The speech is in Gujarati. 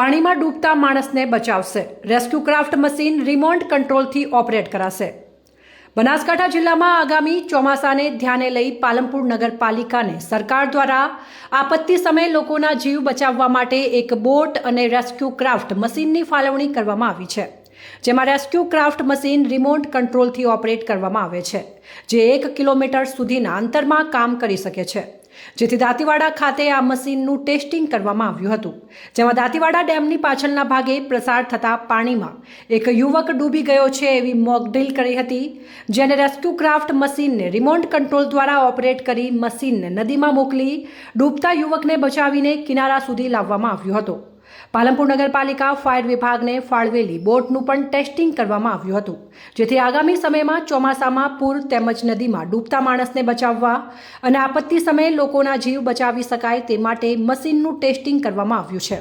પાણીમાં ડૂબતા માણસને બચાવશે. રેસ્ક્યુ ક્રાફ્ટ મશીન રિમોટ કંટ્રોલથી ઓપરેટ કરાશે. બનાસકાંઠા જિલ્લામાં આગામી ચોમાસાને ધ્યાને લઈ પાલનપુર નગરપાલિકાને સરકાર દ્વારા આપત્તિ સમયે લોકોના જીવ બચાવવા માટે એક બોટ અને રેસ્ક્યુ ક્રાફ્ટ મશીનની ફાળવણી કરવામાં આવી છે. જેમાં રેસ્ક્યુ ક્રાફ્ટ મશીન રિમોટ કંટ્રોલથી ઓપરેટ કરવામાં આવે છે, જે એક કિલોમીટર સુધીના અંતરમાં કામ કરી શકે છે. જેથી દાંતીવાડા ખાતે આ મશીનનું ટેસ્ટિંગ કરવામાં આવ્યું હતું. જેમાં દાંતીવાડા ડેમની પાછળના ભાગે પ્રસાર થતા પાણીમાં એક યુવક ડૂબી ગયો છે એવી મોકડ્રીલ કરી હતી, જેને રેસ્ક્યુ ક્રાફ્ટ મશીનને રિમોટ કંટ્રોલ દ્વારા ઓપરેટ કરી મશીનને નદીમાં મોકલી ડૂબતા યુવકને બચાવીને કિનારા સુધી લાવવામાં આવ્યો હતો. પાલનપુર નગરપાલિકા ફાયર વિભાગને ફાળવેલી બોટનું પણ ટેસ્ટિંગ કરવામાં આવ્યું હતું, જેથી આગામી સમયમાં ચોમાસામાં પૂર તેમજ નદીમાં ડૂબતા માણસને બચાવવા અને આપત્તિ સમયે લોકોના જીવ બચાવી શકાય તે માટે મશીનનું ટેસ્ટિંગ કરવામાં આવ્યું છે.